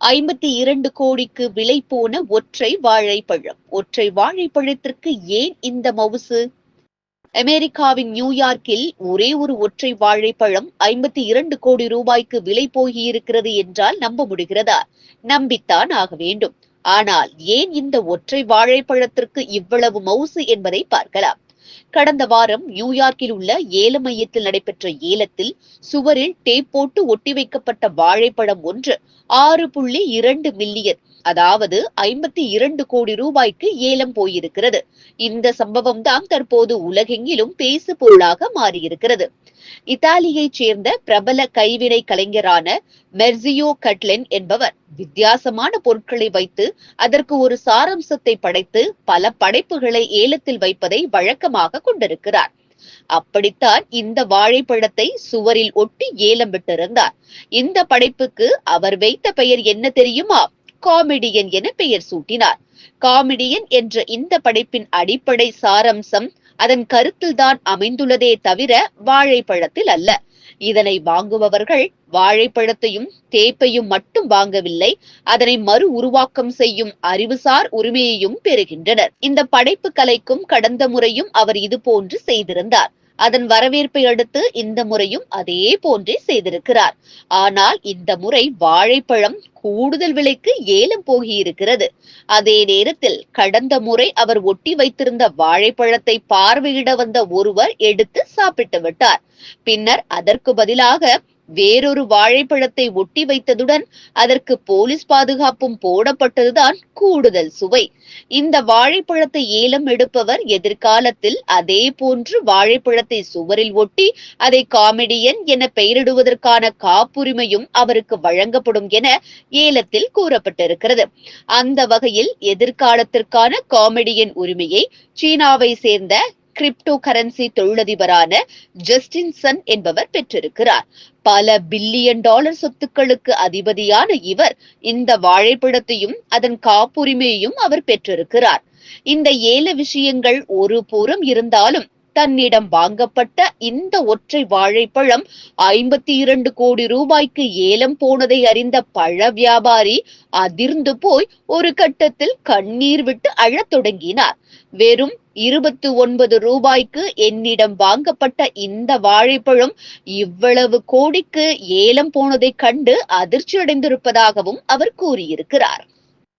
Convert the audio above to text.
ஐம்பத்தி இரண்டு கோடிக்கு விலை போன ஒற்றை வாழைப்பழம். ஒற்றை வாழைப்பழத்திற்கு ஏன் இந்த மவுசு? அமெரிக்காவின் நியூயார்க்கில் ஒரே ஒரு ஒற்றை வாழைப்பழம் ஐம்பத்தி இரண்டு கோடி ரூபாய்க்கு விலை போகியிருக்கிறது என்றால் நம்ப முடிகிறதா? நம்பித்தான் ஆக வேண்டும். ஆனால் ஏன் இந்த ஒற்றை வாழைப்பழத்திற்கு இவ்வளவு மவுசு என்பதை பார்க்கலாம். கடந்த வாரம் நியூயார்க்கில் உள்ள ஏல மையத்தில் நடைபெற்ற ஏலத்தில் சுவரில் டேப் போட்டு ஒட்டி வைக்கப்பட்ட வாழைப்பழம் ஒன்று ஆறு புள்ளி இரண்டு மில்லியன் அதாவது ஐம்பத்தி இரண்டு கோடி ரூபாய்க்கு ஏலம் போயிருக்கிறது. இந்த சம்பவம் தான் தற்போது உலகெங்கிலும் பேசு பொருளாக மாறியிருக்கிறது. இத்தாலியைச் சேர்ந்த பிரபல கைவினை கலைஞரான மெர்சியோ கட்லென் என்பவர் வித்தியாசமான பொருட்களை வைத்து அதற்கு ஒரு சாரம்சத்தை படைத்து பல படைப்புகளை ஏலத்தில் வைப்பதை வழக்கமாக கொண்டிருக்கிறார். அப்படித்தான் இந்த வாழைப்பழத்தை சுவரில் ஒட்டி ஏலம் விட்டிருந்தார். இந்த படைப்புக்கு அவர் வைத்த பெயர் என்ன தெரியுமா? காமெடியன் என பெயர் சூட்டினார். காமெடியன் என்ற இந்த படைப்பின் அடிப்படை சாரம்சம் அதன் கருத்தில்தான் அமைந்துள்ளதே தவிர வாழைப்பழத்தில் அல்ல. இதனை வாங்குபவர்கள் வாழைப்பழத்தையும் தேப்பையும் மட்டும் வாங்கவில்லை அதனை மறு உருவாக்கம் செய்யும் அறிவுசார் உரிமையையும் பெறுகின்றனர். இந்த படைப்பு கலைக்கும் கடந்த முறையும் அவர் இது போன்று செய்திருந்தார். அதன் வரவேற்பை அடுத்து இந்த முறையும் அதே போன்றே செய்திருக்கிறார். ஆனால் இந்த முறை வாழைப்பழம் கூடுதல் விலைக்கு ஏலம் போகியிருக்கிறது. அதே நேரத்தில் கடந்த முறை அவர் ஒட்டி வைத்திருந்த வாழைப்பழத்தை பார்வையிட வந்த ஒருவர் எடுத்து சாப்பிட்டு விட்டார். பின்னர் அதற்கு பதிலாக வேறொரு வாழைப்பழத்தை ஒட்டி வைத்ததுடன் அதற்கு போலீஸ் பாதுகாப்பும் போடப்பட்டதுதான் கூடுதல் சுவை. இந்த வாழைப்பழத்தை ஏலம் எடுப்பவர் எதிர்காலத்தில் அதே போன்று வாழைப்பழத்தை சுவரில் ஒட்டி அதை காமெடியன் என பெயரிடுவதற்கான காப்புரிமையும் அவருக்கு வழங்கப்படும் என ஏலத்தில் கூறப்பட்டிருக்கிறது. அந்த வகையில் எதிர்காலத்திற்கான காமெடியன் உரிமையை சீனாவை சேர்ந்த கிரிப்டோ கரன்சி தொழிலதிபரான ஜஸ்டின்சன் என்பவர் பெற்றிருக்கிறார். பல பில்லியன் டாலர் சொத்துக்களுக்கு அதிபதியான இவர் இந்த வாழைப்பழத்தையும் அதன் காப்புரிமையையும் அவர் பெற்றிருக்கிறார். இந்த ஏல விஷயங்கள் ஒரு புறம் இருந்தாலும் தன்னிடம் வாங்கப்பட்ட இந்த ஒற்றை வாழைப்பழம் ஐம்பத்தி இரண்டு கோடி ரூபாய்க்கு ஏலம் போனதை அறிந்த பழ வியாபாரி அதிர்ந்து போய் ஒரு கட்டத்தில் கண்ணீர் விட்டு அழத் தொடங்கினார். வெறும் இருபத்து ஒன்பது ரூபாய்க்கு என்னிடம் வாங்கப்பட்ட இந்த வாழைப்பழம் இவ்வளவு கோடிக்கு ஏலம் போனதை கண்டு அதிர்ச்சி அடைந்திருப்பதாகவும் அவர் கூறியிருக்கிறார்.